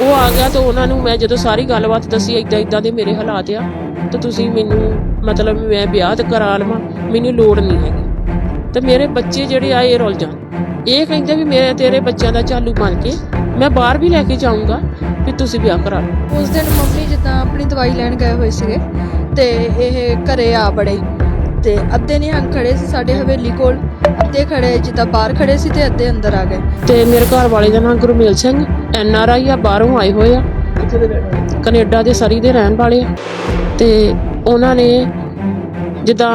ਉਹ ਆ ਗਿਆ ਤਾਂ ਉਹਨਾਂ ਨੂੰ ਮੈਂ ਜਦੋਂ ਸਾਰੀ ਗੱਲਬਾਤ ਦੱਸੀ ਇਦਾਂ ਇਦਾਂ ਦੇ ਮੇਰੇ ਹਾਲਾਤ ਆ, ਤਾਂ ਤੁਸੀਂ ਮੈਨੂੰ ਮਤਲਬ ਮੈਂ ਵਿਆਹ ਤੇ ਕਰਾ ਲਵਾਂ, ਮੈਨੂੰ ਲੋੜ ਨਹੀਂ ਹੈਗੀ। ਤੇ ਮੇਰੇ ਬੱਚੇ ਜਿਹੜੇ ਆ, ਇਹ ਰੁੱਲ ਜਾਣ। ਇਹ ਕਹਿੰਦੇ ਵੀ ਮੇਰੇ ਤੇਰੇ ਬੱਚਿਆਂ ਦਾ ਚਾਲੂ ਬਣ ਕੇ ਮੈਂ ਬਾਹਰ ਵੀ ਲੈ ਕੇ ਜਾਊਂਗਾ ਵੀ ਤੁਸੀਂ ਵਿਆਹ ਕਰਾ ਲਓ। ਉਸ ਦਿਨ ਮੰਮੀ ਜਿੱਦਾਂ ਆਪਣੀ ਦਵਾਈ ਲੈਣ ਗਏ ਹੋਏ ਸੀਗੇ, ਤੇ ਇਹ ਘਰੇ ਆ ਬੜੇ ਤੇ ਅੱਧੇ ਨਿਹੰਗ ਖੜੇ ਸੀ ਸਾਡੇ ਹਵੇਲੀ ਕੋਲ, ਅੱਧੇ ਖੜੇ ਜਿੱਦਾਂ ਬਾਹਰ ਖੜੇ ਸੀ ਤੇ ਅੱਧੇ ਅੰਦਰ ਆ ਗਏ। ਤੇ ਮੇਰੇ ਘਰ ਵਾਲੇ ਦਾ ਨਾਮ Gurmel Singh, N R I ਆ, ਬਾਹਰੋਂ ਆਏ ਹੋਏ ਆ। ਕਿੱਥੇ ਦੇ ਕੈਨੇਡਾ ਦੇ ਸਰੀ ਦੇ ਰਹਿਣ ਵਾਲੇ ਆ। ਤੇ ਉਹਨਾਂ ਨੇ ਜਿੱਦਾਂ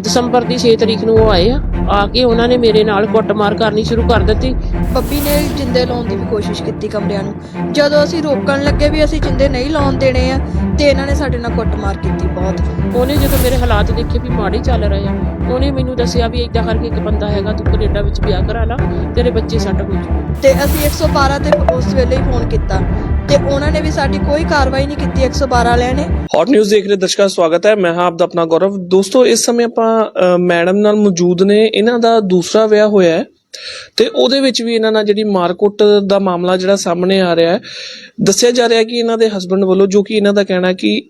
ਦਸੰਬਰ ਦੀ 6 ਤਰੀਕ ਨੂੰ ਉਹ ਆਏ ਆ। ਆ ਕੇ ਉਹਨਾਂ ਨੇ ਮੇਰੇ ਨਾਲ ਕੁੱਟਮਾਰ ਕਰਨੀ ਸ਼ੁਰੂ ਕਰ ਦਿੱਤੀ। ਬੱਬੀ ਨੇ ਜਿੰਦੇ ਲਾਉਣ ਦੀ ਵੀ ਕੋਸ਼ਿਸ਼ ਕੀਤੀ ਕਮਰਿਆਂ ਨੂੰ। ਜਦੋਂ ਅਸੀਂ ਰੋਕਣ ਲੱਗੇ ਵੀ ਅਸੀਂ ਜਿੰਦੇ ਨਹੀਂ ਲਾਉਣ ਦੇਣੇ ਆ ਤੇ ਇਹਨਾਂ ਨੇ ਸਾਡੇ ਨਾਲ ਕੁੱਟਮਾਰ ਕੀਤੀ ਬਹੁਤ। ਉਹਨੇ ਜਦੋਂ ਮੇਰੇ ਹਾਲਾਤ ਦੇਖੇ ਵੀ ਮਾੜੇ ਚੱਲ ਰਹੇ ਆ ਉਹਨੇ ਮੈਨੂੰ ਦੱਸਿਆ ਵੀ ਏਦਾਂ ਕਰਕੇ ਇੱਕ ਬੰਦਾ ਹੈਗਾ ਤੂੰ ਕੈਨੇਡਾ ਵਿੱਚ ਵਿਆਹ ਕਰਾ ਲਾ ਤੇਰੇ ਬੱਚੇ ਹੋ ਜੂ ਤੇ ਅਸੀਂ 112 ਤੇ ਉਸ ਵੇਲੇ ਹੀ ਫੋਨ ਕੀਤਾ। ਤੇ ਉਹਨਾਂ ਨੇ ਵੀ ਸਾਡੀ ਕੋਈ ਕਾਰਵਾਈ ਨਹੀਂ ਕੀਤੀ 112 ਵਾਲਿਆਂ ਨੇ। ਹੌਟ ਨਿਊਜ਼ ਦੇਖ ਰਹੇ ਦਰਸ਼ਕਾਂ ਦਾ ਸਵਾਗਤ ਹੈ। ਮੈਂ ਹਾਂ ਆਪ ਦਾ ਆਪਣਾ ਗੌਰਵ। ਦੋਸਤੋ ਇਸ ਸਮੇਂ ਆਪਾਂ ਮੈਡਮ ਨਾਲ ਮੌਜੂਦ ਨੇ। ਇਹਨਾਂ ਦਾ ਦੂਸਰਾ ਵਿਆਹ ਹੋਇਆ ਹੈ ਤੇ ਉਹਦੇ ਵਿੱਚ ਵੀ ਇਹਨਾਂ ਨਾਲ ਜਿਹੜੀ ਮਾਰਕੁੱਟ ਦਾ ਮਾਮਲਾ ਜਿਹੜਾ ਸਾਹਮਣੇ ਆ ਰਿਹਾ ਹੈ ਦੱਸਿਆ ਜਾ ਰਿਹਾ ਹੈ ਕਿ ਇਹਨਾਂ ਦੇ ਹਸਬੰਡ ਵੱਲੋਂ ਜੋ ਕਿ ਇਹਨਾਂ ਦਾ ਕਹਿਣਾ ਹੈ ਕਿ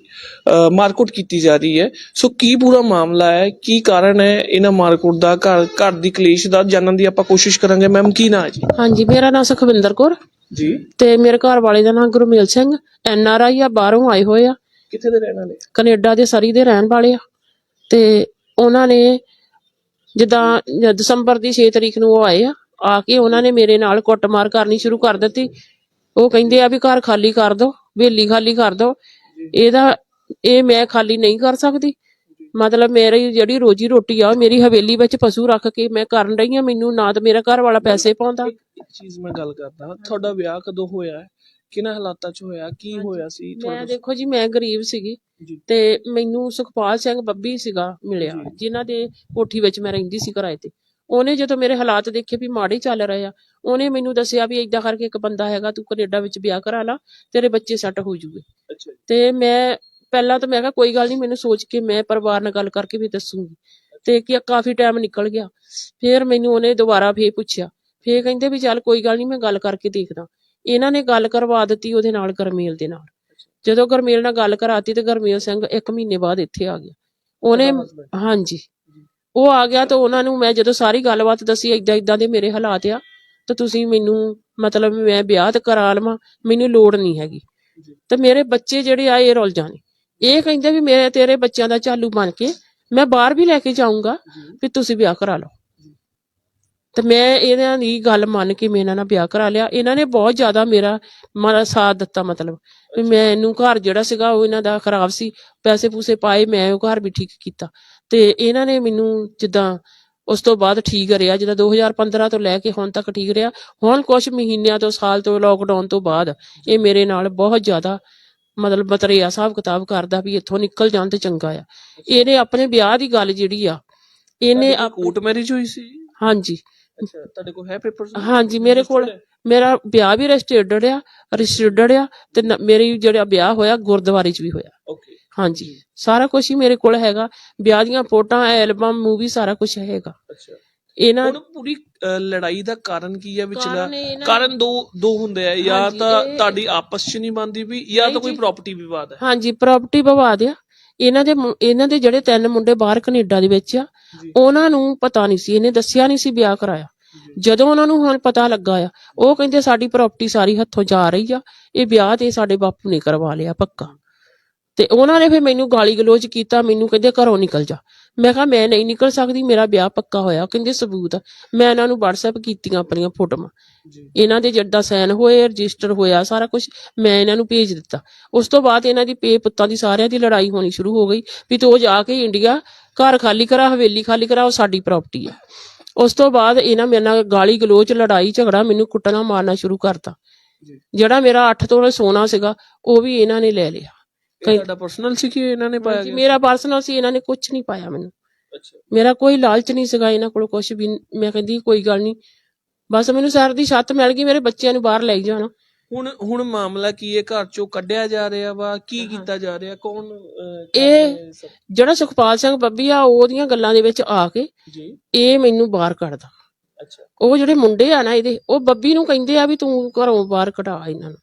ਮਾਰਕੁੱਟ ਕੀਤੀ ਜਾ ਰਹੀ ਹੈ। ਸੋ ਕੀ ਪੂਰਾ ਮਾਮਲਾ ਹੈ? ਕੀ ਕਾਰਨ ਹੈ ਇਹਨਾਂ ਮਾਰਕੁੱਟ ਦਾ? ਘਰ ਘਰ ਦੀ ਕਲੇਸ਼ ਦਾ? ਜਾਣਨ ਦੀ ਆਪਾਂ ਕੋਸ਼ਿਸ਼ ਕਰਾਂਗੇ। ਮੈਮ ਕੀ ਨਾਂ ਹੈ ਜੀ? ਹਾਂਜੀ ਮੇਰਾ ਨਾਮ ਸੁਖਵਿੰਦਰ ਕੌਰ। ਜੀ। ਤੇ ਮੇਰੇ ਘਰ ਵਾਲੇ ਦਾ ਨਾਮ Gurmel Singh N R I ਆ ਬਾਹਰੋਂ ਆਏ ਹੋਏ ਆ। ਕਿੱਥੇ ਦੇ ਰਹਿਣ ਵਾਲੇ ਕੈਨੇਡਾ ਦੇ ਸਰੀ ਦੇ ਰਹਿਣ ਵਾਲੇ ਆ। ਤੇ ਉਹਨਾਂ ਨੇ ਜਿੱਦਾਂ ਦਸੰਬਰ ਦੀ 6 ਤਰੀਕ ਨੂੰ ਉਹ ਆਏ ਆ ਆ ਕੇ ਉਹਨਾਂ ਨੇ ਮੇਰੇ ਨਾਲ ਕੁੱਟਮਾਰ ਕਰਨੀ ਸ਼ੁਰੂ ਕਰ ਦਿੱਤੀ। ਉਹ ਕਹਿੰਦੇ ਆ ਵੀ ਘਰ ਖਾਲੀ ਕਰ ਦੋ ਵੇਲੀ ਖਾਲੀ ਕਰ ਦੋ। ਇਹਦਾ ਇਹ ਮੈਂ ਖਾਲੀ ਨਹੀਂ ਕਰ ਸਕਦੀ। ਮਤਲਬ ਮੇਰੀ ਜਿਹੜੀ ਰੋਜੀ ਰੋਟੀ ਆ ਉਹ ਮੇਰੀ ਹਵੇਲੀ ਵਿੱਚ ਪਸ਼ੂ ਰੱਖ ਕੇ ਮੈਂ ਕਰਨ ਰਹੀ ਆ ਮੈਨੂੰ ਨਾ ਤਾਂ ਮੇਰਾ ਘਰ ਵਾਲਾ ਪੈਸੇ ਪਾਉਂਦਾ। ਇੱਕ ਚੀਜ਼ ਮੈਂ ਗੱਲ ਕਰਦਾ ਤੁਹਾਡਾ ਵਿਆਹ ਕਦੋਂ ਹੋਇਆ ਹੈ? ਕਿਹਨਾਂ ਹਾਲਾਤਾਂ 'ਚ ਹੋਇਆ? ਕੀ ਹੋਇਆ ਸੀ? ਮੈਂ ਦੇਖੋ ਜੀ ਮੈਂ ਗਰੀਬ ਸੀਗੀ ਤੇ ਮੈਨੂੰ ਸੁਖਪਾਲ ਸਿੰਘ ਬੱਬੀ ਸੀਗਾ ਮਿਲਿਆ। ਜਿਨ੍ਹਾਂ ਦੇ ਕੋਠੀ ਵਿੱਚ ਮੈਂ ਰਹਿੰਦੀ ਸੀ ਕਿਰਾਏ ਤੇ। ਉਹਨੇ ਜਦੋਂ ਮੇਰੇ ਹਾਲਾਤ ਦੇਖੇ ਵੀ ਮਾੜੇ ਚੱਲ ਰਹੇ ਆ ਉਹਨੇ ਮੈਨੂੰ ਦੱਸਿਆ ਵੀ ਏਦਾਂ ਕਰਕੇ ਇੱਕ ਬੰਦਾ ਹੈਗਾ ਤੂੰ ਕੈਨੇਡਾ ਵਿੱਚ ਵਿਆਹ ਕਰਾ ਲਾ ਤੇਰੇ ਬੱਚੇ ਸੈੱਟ ਹੋ ਜੂਗੇ। ਤੇ ਮੈਂ ਪਹਿਲਾਂ ਤਾਂ ਮੈਂ ਕਿਹਾ ਕੋਈ ਗੱਲ ਨਹੀਂ ਮੈਨੂੰ ਸੋਚ ਕੇ ਮੈਂ ਪਰਿਵਾਰ ਨਾਲ ਗੱਲ ਕਰਕੇ ਵੀ ਦੱਸੂਗੀ। ਤੇ ਕਿ ਕਾਫੀ ਟਾਈਮ ਨਿਕਲ ਗਿਆ। ਫਿਰ ਮੈਨੂੰ ਉਹਨੇ ਦੁਬਾਰਾ ਫੇਰ ਪੁੱਛਿਆ। ਫੇਰ ਕਹਿੰਦੇ ਵੀ ਚੱਲ ਕੋਈ ਗੱਲ ਨਹੀਂ ਮੈਂ ਗੱਲ ਕਰਕੇ ਦੇਖਦਾ। ਇਹਨਾਂ ਨੇ ਗੱਲ ਕਰਵਾ ਦਿੱਤੀ ਉਹਦੇ ਨਾਲ ਗਰਮੇਲ ਦੇ ਨਾਲ। ਜਦੋਂ ਗਰਮੇਲ ਨਾਲ ਗੱਲ ਕਰਾਤੀ ਤੇ ਗਰਮੇਲ ਸਿੰਘ ਇੱਕ ਮਹੀਨੇ ਬਾਅਦ ਇੱਥੇ ਆ ਗਿਆ। ਉਹਨੇ? ਹਾਂਜੀ। ਉਹ ਆ ਗਿਆ ਤਾਂ ਉਹਨਾਂ ਨੂੰ ਮੈਂ ਜਦੋਂ ਸਾਰੀ ਗੱਲਬਾਤ ਦੱਸੀ ਇਦਾਂ ਇਦਾਂ ਦੇ ਮੇਰੇ ਹਾਲਾਤ ਆ ਤਾਂ ਤੁਸੀਂ ਮੈਨੂੰ ਮਤਲਬ ਮੈਂ ਵਿਆਹ ਤੇ ਕਰਾ ਲਵਾਂ ਮੈਨੂੰ ਲੋੜ ਨਹੀਂ ਹੈਗੀ। ਤੇ ਮੇਰੇ ਬੱਚੇ ਜਿਹੜੇ ਆ ਇਹ ਰੁੱਲ ਜਾਣੇ। ਇਹ ਕਹਿੰਦੇ ਵੀ ਮੇਰੇ ਤੇਰੇ ਬੱਚਿਆਂ ਦਾ ਚਾਲੂ ਬਣ ਕੇ ਮੈਂ ਬਾਹਰ ਵੀ ਲੈ ਕੇ ਜਾਊਂਗਾ, ਵੀ ਤੁਸੀਂ ਵਿਆਹ ਕਰਾ ਲਓ। ਤੇ ਮੈਂ ਇਹਨਾਂ ਦੀ ਗੱਲ ਮੰਨ ਕੇ ਮੈਂ ਇਹਨਾਂ ਨਾਲ ਵਿਆਹ ਕਰਾ ਲਿਆ। ਇਹਨਾਂ ਨੇ ਬਹੁਤ ਜ਼ਿਆਦਾ ਮੇਰਾ ਮਾਰਾ ਸਾਥ ਦਿੱਤਾ ਮਤਲਬ, ਵੀ ਮੈਂ ਇਹਨੂੰ ਘਰ ਜਿਹੜਾ ਸੀਗਾ ਉਹ ਇਹਨਾਂ ਦਾ ਖਰਾਬ ਸੀ, ਪੈਸੇ ਪੂਸੇ ਪਾਏ, ਮੈਂ ਉਹ ਘਰ ਵੀ ਠੀਕ ਕੀਤਾ। ਤੇ ਇਹਨਾਂ ਨੇ ਮੈਨੂੰ ਜਿੱਦਾਂ ਉਸ ਤੋਂ ਬਾਅਦ ਠੀਕ ਰਿਹਾ, ਜਿੱਦਾਂ 2015 ਤੋਂ ਲੈ ਕੇ ਹੁਣ ਤੱਕ ਠੀਕ ਰਿਹਾ। ਹੁਣ ਕੁਝ ਮਹੀਨਿਆਂ ਤੋਂ, ਸਾਲ ਤੋਂ ਲੋਕਡਾਊਨ ਤੋਂ ਬਾਅਦ ਇਹ ਮੇਰੇ ਨਾਲ ਬਹੁਤ ਜ਼ਿਆਦਾ ਮਤਲਬ ਬਤਰਿਆ ਹਿਸਾਬ ਕਿਤਾਬ ਕਰਦਾ ਵੀ ਇੱਥੋਂ ਨਿਕਲ ਜਾਣ ਤੇ ਚੰਗਾ ਆ। ਇਹਨੇ ਆਪਣੇ ਵਿਆਹ ਦੀ ਗੱਲ ਜਿਹੜੀ ਆ ਇਹਨੇ ਕੋਰਟ ਮੈਰਿਜ ਹੋਈ ਸੀ? ਹਾਂਜੀ। ਅੱਛਾ ਤੁਹਾਡੇ ਕੋਲ ਹੈ ਪੇਪਰਸ ਹਾਂਜੀ ਮੇਰੇ ਕੋਲ ਮੇਰਾ ਵਿਆਹ ਵੀ ਰਜਿਸਟਰਡ ਆ ਰਜਿਸਟਰਡ ਆ ਤੇ ਮੇਰੀ ਜਿਹੜਾ ਵਿਆਹ ਹੋਇਆ ਗੁਰਦੁਆਰੇ 'ਚ ਵੀ ਹੋਇਆ। ਓਕੇ ਹਾਂਜੀ। ਸਾਰਾ ਕੁਝ ਹੀ ਮੇਰੇ ਕੋਲ ਹੈਗਾ। ਵਿਆਹ ਦੀਆਂ ਫੋਟੋਆਂ ਐਲਬਮ ਮੂਵੀ ਸਾਰਾ ਕੁਝ ਹੈਗਾ। ਅੱਛਾ। ਇਹਨਾਂ ਹੁਣ ਪੂਰੀ ਅ, ਲੜਾਈ ਦਾ ਕਾਰਨ ਕੀ ਹੈ ਵਿਚਲਾ? ਕਾਰਨ ਕਾਰਨ ਦੋ ਦੋ ਹੁੰਦੇ ਆ। ਜਾਂ ਹਾਂਜੀ, ਤਾਂ ਇਹ- ਤੁਹਾਡੀ ਆਪਸ 'ਚ ਨਹੀਂ ਬਣਦੀ ਵੀ ਜਾਂ ਤਾਂ ਕੋਈ। ਪ੍ਰਾਪਰਟੀ ਵਿਵਾਦ ਹੈ ਹਾਂਜੀ ਪ੍ਰਾਪਰਟੀ ਵਿਵਾਦ ਆ। ਇਹਨਾਂ ਦੇ ਮੁ- ਇਹਨਾਂ ਦੇ ਜਿਹੜੇ ਤਿੰਨ ਮੁੰਡੇ ਬਾਹਰ ਕੈਨੇਡਾ ਦੇ ਵਿੱਚ ਆ ਜੀ। ਉਹਨਾਂ ਨੂੰ ਪਤਾ ਨਹੀਂ ਸੀ ਇਹਨੇ ਦੱਸਿਆ ਨਹੀਂ ਸੀ ਵਿਆਹ ਕਰਾਇਆ। ਜਦੋਂ ਉਹਨਾਂ ਨੂੰ ਹੁਣ ਪਤਾ ਲੱਗਾ ਆ ਉਹ ਕਹਿੰਦੇ ਸਾਡੀ ਪ੍ਰਾਪਰਟੀ ਸਾਰੀ ਹੱਥੋਂ ਜਾ ਰਹੀ ਆ ਇਹ ਵਿਆਹ ਤੇ ਸਾਡੇ ਬਾਪੂ ਨੇ ਕਰਵਾ ਲਿਆ ਪੱਕਾ। ਤੇ ਉਹਨਾਂ ਨੇ ਫਿਰ ਮੈਨੂੰ ਗਾਲੀ ਗਲੋਚ ਕੀਤਾ ਮੈਨੂੰ ਕਹਿੰਦੇ ਘਰੋਂ ਨਿਕਲ ਜਾ। ਮੈਂ ਕਿਹਾ ਮੈਂ ਨਹੀਂ ਨਿਕਲ ਸਕਦੀ ਮੇਰਾ ਵਿਆਹ ਪੱਕਾ ਹੋਇਆ ਕਹਿੰਦੇ ਸਬੂਤ। ਆ। ਮੈਂ ਇਹਨਾਂ ਨੂੰ WhatsApp ਕੀਤੀਆਂ ਆਪਣੀਆਂ ਫੋਟੋਆਂ। ਇਹਨਾਂ ਦੇ ਜਿੱਦਾਂ ਸਾਈਨ ਹੋਏ ਰਜਿਸਟਰ ਹੋਇਆ ਸਾਰਾ ਕੁਝ ਮੈਂ ਇਹਨਾਂ ਨੂੰ ਭੇਜ ਦਿੱਤਾ। ਉਸ ਤੋਂ ਬਾਅਦ ਇਹਨਾਂ ਦੀ ਪੇ ਪੁੱਤਾਂ ਦੀ ਸਾਰਿਆਂ ਦੀ ਲੜਾਈ ਹੋਣੀ ਸ਼ੁਰੂ ਹੋ ਗਈ ਵੀ ਤੂੰ ਜਾ ਕੇ ਇੰਡੀਆ ਘਰ ਖਾਲੀ ਕਰਾ ਹਵੇਲੀ ਖਾਲੀ ਕਰਾ ਉਹ ਸਾਡੀ ਪ੍ਰਾਪਰਟੀ ਆ। ਉਸ ਤੋਂ ਬਾਅਦ ਇਹਨਾਂ ਮੇਰੇ ਨਾਲ ਗਾਲੀ ਗਲੋਚ ਲੜਾਈ ਝਗੜਾ ਮੈਨੂੰ ਕੁੱਟਣਾ ਮਾਰਨਾ ਸ਼ੁਰੂ ਕਰਤਾ। ਜਿਹੜਾ ਮੇਰਾ 8 ਤੋਲੇ ਸੋਨਾ ਸੀਗਾ ਉਹ ਵੀ ਇਹਨਾਂ ਨੇ ਲੈ ਲਿਆ। ਇਹ ਤੁਹਾਡਾ ਪਰਸਨਲ ਸੀ ਕਿ ਇਹਨਾਂ ਨੇ ਪਾਇਆ ਜੀ, ਮੇਰਾ ਪਰਸਨਲ ਸੀ ਇਹਨਾਂ ਨੇ ਕੁਝ ਨਹੀਂ ਪਾਇਆ ਮੈਨੂੰ। ਅੱਛਾ। ਮੇਰਾ ਕੋਈ ਲਾਲਚ ਨਹੀਂ ਸੀਗਾ ਇਹਨਾਂ ਕੋਲ ਕੁਝ ਵੀ। ਮੈਂ ਕਹਿੰਦੀ ਕੋਈ ਗੱਲ ਨਹੀਂ। ਬਸ ਮੈਨੂੰ ਸਰ ਦੀ ਛੱਤ ਮਿਲ ਗਈ ਮੇਰੇ ਬੱਚਿਆਂ ਨੂੰ ਬਾਹਰ ਲੈ ਜਾਣਾ। ਹੁਣ ਹੁਣ ਮਾਮਲਾ ਕੀ ਹੈ? ਘਰ ਚੋਂ ਕੱਢਿਆ ਜਾ ਰਿਹਾ ਵਾ? ਕੀ ਕੀਤਾ ਜਾ ਰਿਹਾ? ਕੌਣ ਇਹ-? ਜਿਹੜਾ ਸੁਖਪਾਲ ਸਿੰਘ ਬੱਬੀ ਆ ਉਹਦੀਆਂ ਗੱਲਾਂ ਦੇ ਵਿੱਚ ਆ ਕੇ ਜੀ। ਇਹ ਮੈਨੂੰ ਬਾਹਰ ਕੱਢਦਾ। ਅੱਛਾ। ਉਹ ਜਿਹੜੇ ਮੁੰਡੇ ਆ ਨਾ ਇਹਦੇ ਉਹ ਬੱਬੀ ਨੂੰ ਕਹਿੰਦੇ ਆ ਵੀ ਤੂੰ ਘਰੋਂ ਬਾਹਰ ਕਢਾ ਇਹਨਾਂ ਨੂੰ।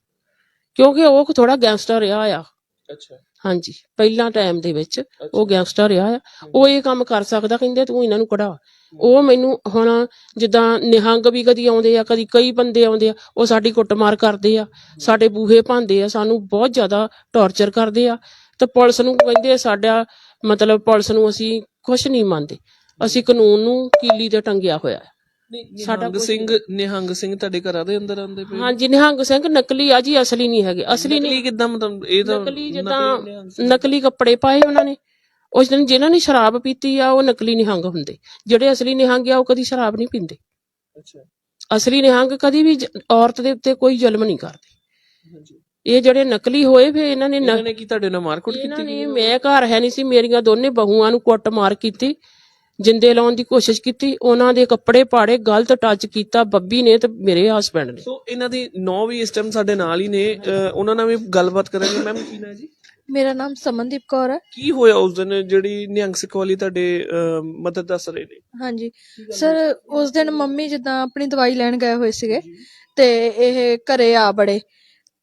ਕਿਉਂਕਿ ਉਹ ਥੋੜਾ ਗੈਂਗਸਟਰ ਰਿਹਾ ਆ। ਅੱਛਾ। ਹਾਂਜੀ ਪਹਿਲਾਂ ਟਾਈਮ ਦੇ ਵਿੱਚ ਉਹ ਗੈਂਗਸਟਰ ਰਿਹਾ ਆ। ਉਹ ਇਹ ਕੰਮ ਕਰ ਸਕਦਾ ਕਹਿੰਦੇ ਤੂੰ ਇਹਨਾਂ ਨੂੰ ਕਢਾ। ਉਹ ਮੈਨੂੰ ਹੁਣ ਜਿੱਦਾਂ ਨਿਹੰਗ ਵੀ ਕਦੀ ਆਉਂਦੇ ਆ ਕਦੀ ਕਈ ਬੰਦੇ ਆਉਂਦੇ ਆ ਉਹ ਸਾਡੀ ਕੁੱਟਮਾਰ ਕਰਦੇ ਆ। ਸਾਡੇ ਬੂਹੇ ਭਾਂਦੇ ਆ ਸਾਨੂੰ ਬਹੁਤ ਜ਼ਿਆਦਾ ਟੌਰਚਰ ਕਰਦੇ ਆ। ਤੇ ਪੁਲਿਸ ਨੂੰ ਕਹਿੰਦੇ ਸਾਡਾ ਮਤਲਬ ਪੁਲਿਸ ਨੂੰ ਅਸੀਂ ਕੁਝ ਨਹੀਂ ਮੰਨਦੇ। ਅਸੀਂ ਕਾਨੂੰਨ ਨੂੰ ਕੀਲੀ ਤੇ ਟੰਗਿਆ ਹੋਇਆ ਹੈ ਸਾਡਾ ਸਾਡਾ ਸਿੰਘ ਨਿਹੰਗ ਸਿੰਘ ਤੁਹਾਡੇ ਘਰਾਂ ਦੇ ਅੰਦਰ ਆਉਂਦੇ ਪਏ? ਹਾਂਜੀ ਨਿਹੰਗ ਸਿੰਘ ਨਕਲੀ ਆ ਜੀ ਅਸਲੀ ਨਹੀਂ ਹੈਗੇ। ਅਸਲੀ ਨਹੀਂ। ਨਕਲੀ ਕਿਦਾਂ ਮਤਲਬ ਇਹ ਤਾਂ ਨਕਲੀ ਜਿੱਦਾਂ ਨਿਹੰਗ। ਨਕਲੀ ਕੱਪੜੇ ਪਾਏ ਉਹਨਾਂ ਨੇ। ਉਸ ਦਿਨ ਜਿਨ੍ਹਾਂ ਨੇ ਸ਼ਰਾਬ ਪੀਤੀ ਆ ਉਹ ਨਕਲੀ ਨਿਹੰਗ ਹੁੰਦੇ। ਜਿਹੜੇ ਅਸਲੀ ਨਿਹੰਗ ਆ ਉਹ ਕਦੀ ਸ਼ਰਾਬ ਨਹੀਂ ਪੀਂਦੇ। ਅੱਛਾ। ਅਸਲੀ ਨਿਹੰਗ ਕਦੀ ਵੀ ਔਰਤ ਦੇ ਉੱਤੇ ਕੋਈ ਜ਼ੁਲਮ ਨਹੀਂ ਕਰਦੇ। ਇਹ ਜਿਹੜੇ ਨਕਲੀ ਹੋਏ ਫੇ ਇਹਨਾਂ ਨੇ ਇਹਨਾਂ ਨੇ ਕੀ ਤੁਹਾਡੇ ਨਾਲ ਮਾਰਕੁੱਟ ਇਹਨਾਂ ਕੀਤੀ ਨੇ ਮੈਂ ਘਰ ਹੈ ਨਹੀਂ ਸੀ ਮੇਰੀਆਂ ਦੋਨੇ ਬਹੂਆਂ ਨੂੰ ਕੁੱਟ ਮਾਰ ਕੀਤੀ। ਜਿੰਦੇ ਲਾਉਣ ਦੀ ਕੋਸ਼ਿਸ਼ ਕੀਤੀ ਉਹਨਾਂ ਦੇ ਕੱਪੜੇ ਪਾੜੇ ਗਲਤ ਟੱਚ ਕੀਤਾ ਬੱਬੀ ਨੇ ਤੇ ਮੇਰੇ ਹਸਬੰਡ ਨੇ। ਸੋ ਇਹਨਾਂ ਦੀ ਨੌ ਵੀ ਇਸ ਟਾਈਮ ਸਾਡੇ ਨਾਲ ਹੀ ਨੇ। ਅਹ ਉਹਨਾਂ ਨਾਲ ਵੀ ਗੱਲਬਾਤ ਕਰਾਂਗੇ। ਮੈਮ ਕੀ ਨਾ ਜੀ? ਮੇਰਾ ਨਾਮ ਸਮਨਦੀਪ ਕੌਰ ਹੈ। ਕੀ ਹੋਇਆ ਉਸ ਦਿਨ? ਜਿਹੜੀ ਨਿਹੰਗ ਸਿੰਘ ਵਾਲੀ ਤੁਹਾਡੇ ਮਦਦ ਦੱਸ ਰਹੇ ਨੇ? ਹਾਂਜੀ। ਸਰ ਉਸ ਦਿਨ ਮੰਮੀ ਜਿੱਦਾਂ ਆਪਣੀ ਦਵਾਈ ਲੈਣ ਗਏ ਹੋਏ ਸੀਗੇ ਤੇ ਇਹ ਘਰੇ ਆ ਬੜੇ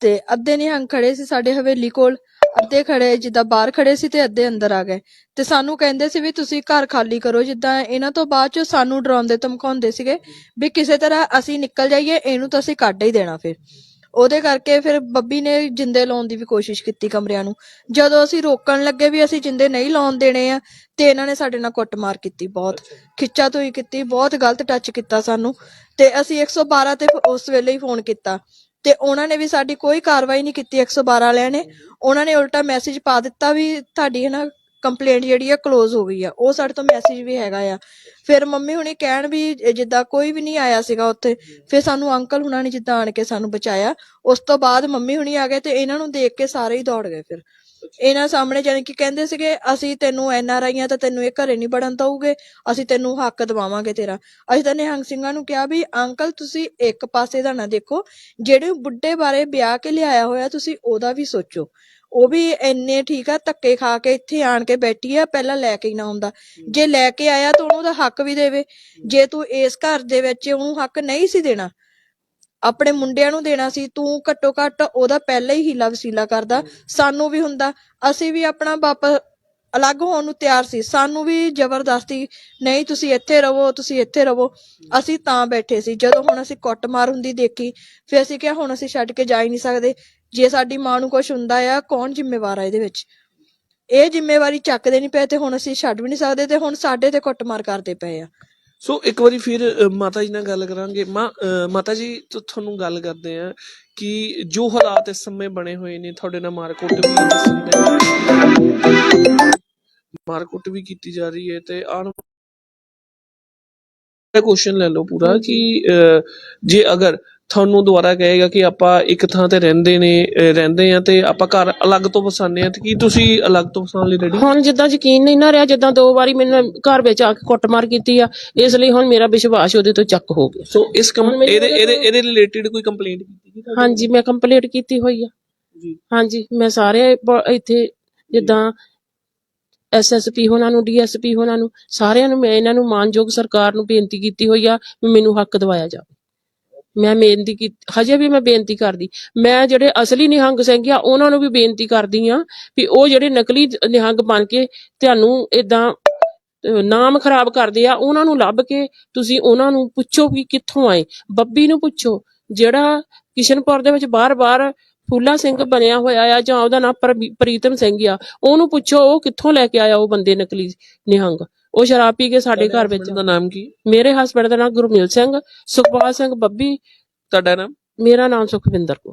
ਤੇ ਅੱਧੇ ਨਿਹੰਗ ਖੜੇ ਸੀ ਸਾਡੇ ਹਵੇਲੀ ਕੋਲ। ਅੱਧੇ ਖੜੇ ਜਿੱਦਾਂ ਬਾਹਰ ਖੜੇ ਸੀ ਤੇ ਅੱਧੇ ਅੰਦਰ ਆ ਗਏ। ਤੇ ਸਾਨੂੰ ਕਹਿੰਦੇ ਸੀ ਵੀ ਤੁਸੀਂ ਘਰ ਖਾਲੀ ਕਰੋ ਜਿੱਦਾਂ ਇਹਨਾਂ ਤੋਂ ਬਾਅਦ ਚ ਸਾਨੂੰ ਡਰਾਉਂਦੇ ਧਮਕਾਉਂਦੇ ਸੀਗੇ ਵੀ ਕਿਸੇ ਤਰ੍ਹਾਂ ਅਸੀਂ ਨਿਕਲ ਜਾਈਏ ਇਹਨੂੰ ਤਾਂ ਅਸੀਂ ਕੱਢ ਹੀ ਦੇਣਾ ਫਿਰ। ਉਹਦੇ ਕਰਕੇ ਫਿਰ ਬੱਬੀ ਨੇ ਜਿੰਦੇ ਲਾਉਣ ਦੀ ਵੀ ਕੋਸ਼ਿਸ਼ ਕੀਤੀ ਕਮਰਿਆਂ ਨੂੰ। ਜਦੋਂ ਅਸੀਂ ਰੋਕਣ ਲੱਗੇ ਵੀ ਅਸੀਂ ਜਿੰਦੇ ਨਹੀਂ ਲਾਉਣ ਦੇਣੇ ਆ ਤੇ ਇਹਨਾਂ ਨੇ ਸਾਡੇ ਨਾਲ ਕੁੱਟਮਾਰ ਕੀਤੀ ਬਹੁਤ। ਖਿੱਚਾ ਤੋਈ ਕੀਤੀ ਬਹੁਤ ਗਲਤ ਟੱਚ ਕੀਤਾ ਸਾਨੂੰ। ਤੇ ਅਸੀਂ 112 ਤੇ ਉਸ ਵੇਲੇ ਹੀ ਫੋਨ ਕੀਤਾ। ਤੇ ਉਹਨਾਂ ਨੇ ਵੀ ਸਾਡੀ ਕੋਈ ਕਾਰਵਾਈ ਨਹੀਂ ਕੀਤੀ 112 ਵਾਲਿਆਂ ਨੇ। ਉਹਨਾਂ ਨੇ ਉਲਟਾ ਮੈਸੇਜ ਪਾ ਦਿੱਤਾ ਵੀ ਤੁਹਾਡੀ ਹੈ ਕੰਪਲੇਂਟ ਜਿਹੜੀ ਆ ਕਲੋਜ਼ ਹੋ ਗਈ ਆ। ਉਹ ਸਾਡੇ ਤੋਂ ਮੈਸੇਜ ਵੀ ਹੈਗਾ ਆ। ਫਿਰ ਮੰਮੀ ਹੁਣੇ ਕਹਿਣ ਵੀ ਇਹ ਜਿੱਦਾਂ ਕੋਈ ਵੀ ਨਹੀਂ ਆਇਆ ਸੀਗਾ ਉੱਥੇ, ਫਿਰ ਸਾਨੂੰ ਅੰਕਲ ਹੁਣਾਂ ਨੇ ਜਿੱਦਾਂ ਆਣ ਕੇ ਸਾਨੂੰ ਬਚਾਇਆ। ਉਸ ਤੋਂ ਬਾਅਦ ਮੰਮੀ ਹੁਣੀ ਆ ਗਏ ਤੇ ਇਹਨਾਂ ਨੂੰ ਦੇਖ ਕੇ ਸਾਰੇ ਹੀ ਦੌੜ ਗਏ ਫਿਰ। ਇਹਨਾਂ ਸਾਹਮਣੇ ਜਾਨੀ ਕਿ ਕਹਿੰਦੇ ਸੀਗੇ, ਅਸੀਂ ਤੈਨੂੰ ਐਨ ਆਰ ਆਈਆਂ ਤਾਂ ਤੈਨੂੰ ਇਹ ਘਰੇ ਨਹੀਂ ਵੜਨ ਦਊਗੇ, ਅਸੀਂ ਤੈਨੂੰ ਹੱਕ ਦਿਵਾਵਾਂਗੇ ਤੇਰਾ। ਅਸੀਂ ਤਾਂ ਨਿਹੰਗ ਸਿੰਘਾਂ ਨੂੰ ਕਿਹਾ ਵੀ, ਅੰਕਲ ਤੁਸੀਂ ਇੱਕ ਪਾਸੇ ਦਾ ਨਾ ਦੇਖੋ, ਜਿਹੜੇ ਬੁੱਢੇ ਬਾਰੇ ਵਿਆਹ ਕੇ ਲਿਆਇਆ ਹੋਇਆ ਤੁਸੀਂ ਉਹਦਾ ਵੀ ਸੋਚੋ। ਉਹ ਵੀ ਇੰਨੇ ਠੀਕ ਆ, ਧੱਕੇ ਖਾ ਕੇ ਇੱਥੇ ਆਣ ਕੇ ਬੈਠੀ ਆ, ਪਹਿਲਾਂ ਲੈ ਕੇ ਹੀ ਨਾ ਆਉਂਦਾ। ਜੇ ਲੈ ਕੇ ਆਇਆ ਤਾਂ ਉਹਨੂੰ ਉਹਦਾ ਹੱਕ ਵੀ ਦੇਵੇ। ਜੇ ਤੂੰ ਇਸ ਘਰ ਦੇ ਵਿੱਚ ਉਹਨੂੰ ਹੱਕ ਨਹੀਂ ਸੀ ਦੇਣਾ ਆਪਣੇ ਮੁੰਡਿਆਂ ਨੂੰ ਦੇਣਾ ਸੀ ਤੂੰ ਘੱਟੋ ਘੱਟ ਉਹਦਾ ਪਹਿਲਾਂ ਹੀ ਹੀਲਾ ਵਸੀਲਾ ਕਰਦਾ ਸਾਨੂੰ ਵੀ ਹੁੰਦਾ। ਅਸੀਂ ਵੀ ਆਪਣਾ ਬਾਪ ਅਲੱਗ ਹੋਣ ਨੂੰ ਤਿਆਰ ਸੀ। ਸਾਨੂੰ ਵੀ ਜ਼ਬਰਦਸਤੀ ਨਹੀਂ ਤੁਸੀਂ ਇੱਥੇ ਰਹੋ ਤੁਸੀਂ ਇੱਥੇ ਰਹੋ। ਅਸੀਂ ਤਾਂ ਬੈਠੇ ਸੀ। ਜਦੋਂ ਹੁਣ ਅਸੀਂ ਕੁੱਟਮਾਰ ਹੁੰਦੀ ਦੇਖੀ ਫਿਰ ਅਸੀਂ ਕਿਹਾ ਹੁਣ ਅਸੀਂ ਛੱਡ ਕੇ ਜਾ ਹੀ ਨਹੀਂ ਸਕਦੇ। ਜੇ ਸਾਡੀ ਮਾਂ ਨੂੰ ਕੁਝ ਹੁੰਦਾ ਆ ਕੌਣ ਜ਼ਿੰਮੇਵਾਰ ਆ ਇਹਦੇ ਵਿੱਚ? ਇਹ ਜ਼ਿੰਮੇਵਾਰੀ ਚੱਕਦੇ ਨਹੀਂ ਪਏ ਤੇ ਹੁਣ ਅਸੀਂ ਛੱਡ ਵੀ ਨਹੀਂ ਸਕਦੇ ਤੇ ਹੁਣ ਸਾਡੇ ਤੇ ਕੁੱਟਮਾਰ ਕਰਦੇ ਪਏ ਆ। ਸੋ ਇੱਕ ਵਾਰੀ ਫਿਰ ਮਾਤਾ ਜੀ ਨਾਲ ਗੱਲ ਕਰਾਂਗੇ। ਮਾਂ ਮਾਤਾ ਜੀ ਤੁਹਾਨੂੰ ਗੱਲ ਕਰਦੇ ਆ ਕਿ ਜੋ ਹਾਲਾਤ ਇਸ ਸਮੇਂ ਬਣੇ ਹੋਏ ਨੇ ਤੁਹਾਡੇ ਨਾਲ ਮਾਰਕੁੱਟ ਵੀ ਮਾਰਕੁੱਟ ਵੀ ਕੀਤੀ ਜਾ ਰਹੀ ਹੈ ਤੇ ਆਣ ਕੁਐਸਚਨ ਲੈ ਲਓ ਪੂਰਾ ਕਿ ਜੇ ਅਗਰ ਤੁਹਾਨੂੰ ਦੁਬਾਰਾ ਕਹੇਗਾ ਕਿ ਆਪਾਂ ਇੱਕ ਥਾਂ ਤੇ ਰਹਿੰਦੇ ਨੇ ਰਹਿੰਦੇ ਆ ਤੇ ਆਪਾਂ ਘਰ ਅਲੱਗ ਤੋਂ ਵਸਾਉਂਦੇ ਆ ਤੇ ਕੀ ਤੁਸੀਂ ਅਲੱਗ ਤੋਂ ਵਸਾਉਣ ਲਈ ਰੈਡੀ ਹੁਣ ਜਿੱਦਾਂ ਯਕੀਨ ਨਹੀਂ ਨਾ ਰਿਹਾ ਜਿੱਦਾਂ ਦੋ ਵਾਰੀ ਮੈਨੂੰ ਘਰ ਵਿੱਚ ਆ ਕੇ ਕੁੱਟਮਾਰ ਕੀਤੀ ਆ ਇਸ ਲਈ ਹੁਣ ਮੇਰਾ ਵਿਸ਼ਵਾਸ ਉਹਦੇ ਤੋਂ ਚੱਕ ਹੋ ਗਿਆ। ਸੋ ਇਸ ਕੰਮ ਇਹਦੇ ਇਹਦੇ ਇਹਦੇ ਰਿਲੇਟਡ ਕੋਈ ਕੰਪਲੇਂਟ ਕੀਤੀ ਤੁਹਾਡੇ ਹਾਂਜੀ ਮੈਂ ਕੰਪਲੀਟ ਕੀਤੀ ਹੋਈ ਆ। ਜੀ। ਹਾਂਜੀ ਮੈਂ ਸਾਰੇ ਇੱਥੇ ਜਿੱਦਾਂ ਐਸਐਸਪੀ ਹੋਣਾ ਨੂੰ ਡੀਐਸਪੀ ਹੋਣਾ ਨੂੰ ਸਾਰਿਆਂ ਨੂੰ ਮੈਂ ਇਹਨਾਂ ਨੂੰ ਮਾਨਯੋਗ ਸਰਕਾਰ ਨੂੰ ਬੇਨਤੀ ਕੀਤੀ ਹੋਈ ਆ ਮੈਨੂੰ ਹੱਕ ਦਿਵਾਇਆ ਜਾਵੇ। ਮੈਂ ਬੇਨਤੀ ਕੀਤੀ ਹਜੇ ਵੀ ਮੈਂ ਬੇਨਤੀ ਕਰਦੀ। ਮੈਂ ਜਿਹੜੇ ਅਸਲੀ ਨਿਹੰਗ ਸਿੰਘ ਆ, ਉਹਨਾਂ ਨੂੰ ਵੀ ਬੇਨਤੀ ਕਰਦੀ ਆ ਵੀ ਉਹ ਜਿਹੜੇ ਨਕਲੀ ਨਿਹੰਗ ਬਣ ਕੇ ਤੁਹਾਨੂੰ ਇਦਾਂ ਨਾਮ ਖਰਾਬ ਕਰਦੇ ਆ, ਉਹਨਾਂ ਨੂੰ ਲੱਭ ਕੇ ਤੁਸੀਂ ਉਹਨਾਂ ਨੂੰ ਪੁੱਛੋ ਵੀ ਕਿੱਥੋਂ ਆਏ। ਬੱਬੀ ਨੂੰ ਪੁੱਛੋ, ਜਿਹੜਾ ਕਿਸ਼ਨਪੁਰ ਦੇ ਵਿੱਚ ਬਾਰ-ਬਾਰ ਫੂਲਾ ਸਿੰਘ ਬਣਿਆ ਹੋਇਆ ਆ ਜਾਂ ਉਹਦਾ ਨਾਮ ਪ੍ਰੀਤਮ ਸਿੰਘ ਆ, ਉਹਨੂੰ ਪੁੱਛੋ ਉਹ ਕਿੱਥੋਂ ਲੈ ਕੇ ਆਇਆ ਉਹ ਬੰਦੇ ਨਕਲੀ ਨਿਹੰਗ। ਉਹ ਸ਼ਰਾਬ ਪੀ ਕੇ ਸਾਡੇ ਘਰ ਵਿੱਚ ਦਾ ਨਾਮ ਕੀ? ਮੇਰੇ ਹਸਬੰਡ ਦਾ ਨਾਮ ਗੁਰਮੀਲ ਸਿੰਘ ਸੁਖਪਾਲ ਸਿੰਘ ਬੱਬੀ ਤੁਹਾਡਾ ਨਾਮ? ਮੇਰਾ ਨਾਮ ਸੁਖਵਿੰਦਰ ਕੌਰ।